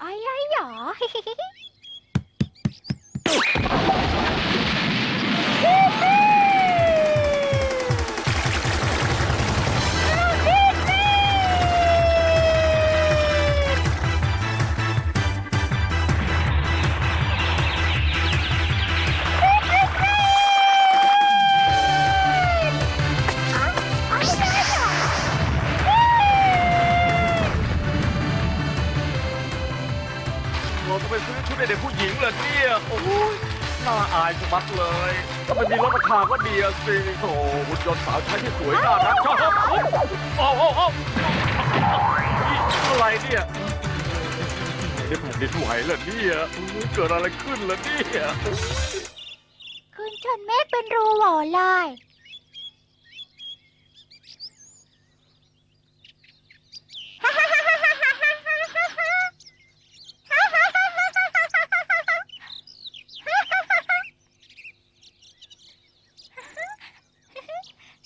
ไอ้ไอ้หรอ จะไปซื้อชุดให้เด็กผู้หญิงเหรอเนี่ย โอ้ยน่าอายสมัดเลย ถ้ามันมีลดราคาก็ดีอะสิโอ้หุ่นยนต์สาวใช้ที่สวยน่ารักชอบโอ้ยโอ้โอ้โอ้นี่อะไรเนี่ยนี่แผ่นดินไหวเหรอเนี่ยโอ้ยเกิดอะไรขึ้นล่ะเนี่ยขึ้นชนเมฆเป็นรูหว่เลย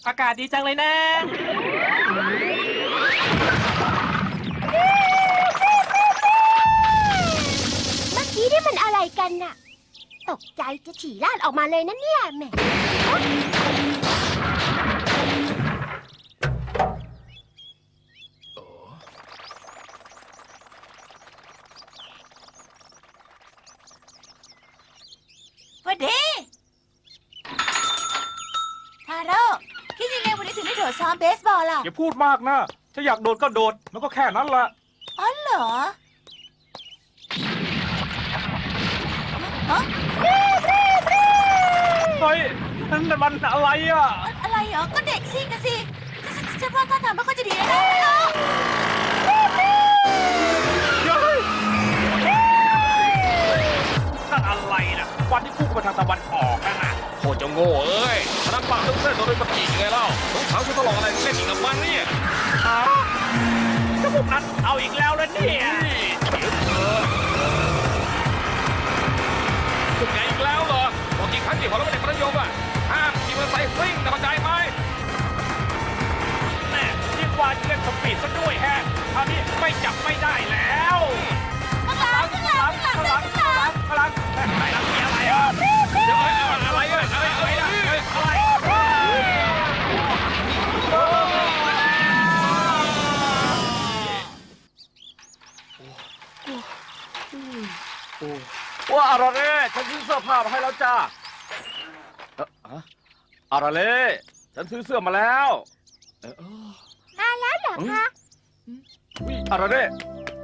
อากาศดีจังเลยนะ เมื่อกี้นี่มันอะไรกันน่ะ ตกใจจะฉี่ราดออกมาเลยนะเนี่ยแหมวันดีทาโร่คิดยังไง วันนี้ถึงได้โดดซ้อมเบสบอลล่ะ อย่าพูดมากนะถ้าอยากโดดก็โดด มันก็แค่นั้นละอ๋อเหรอฮะเฮ้ยนั่นมันอะไรอะ อะไรเหรอ ก็เด็กซิ่งกันสิฉันฉันว่าท่าทางไม่ค่อยจะดีนะ คตรจะโง่เอ้ยพนักปังต้องเส้นโดนไปกี่ไงเล่าสงสารฉันตลอดอะไรเล่นอีกกับมันเนี่ยฮะก็พวกนั้นเอาอีกแล้วนะเนี่ยเดี๋ยวเธอคุณไงอีกแล้วเหรอบอกกี่ครั้งกี่คนแล้วไม่ได้ประโยชน์อะห้ามขี่มอเตอร์ไซค์ซิ่งนะเข้าใจไหมแม่ยิ่งกว่าเล่นสปีดซะด้วยแฮะคราวนี้ไม่จับไม่ได้แล้วข้งหลังข้างหลังข้างหลังข้างหลัง ว่าอาราเล่ฉันซื้อเสื้อผ้ามาให้แล้วจ้าเอ่อฮะอาราเล่ฉันซื้อเสื้อมาแล้วเอ่อมาแล้วเหรอคะวิอาราเล่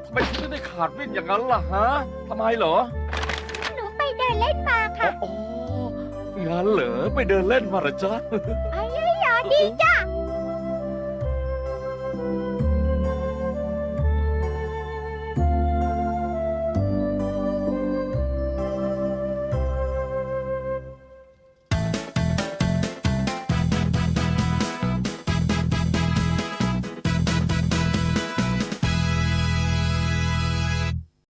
ทำไมฉันไม่ได้ขาดวิ่นอย่างนั้นล่ะฮะทำไมเหรอหนูไปเดินเล่นมาค่ะอ๋องั้นเหรอไปเดินเล่นมาเหรอจ๊ะไอ้ไอ้หรอดีจ้ะโ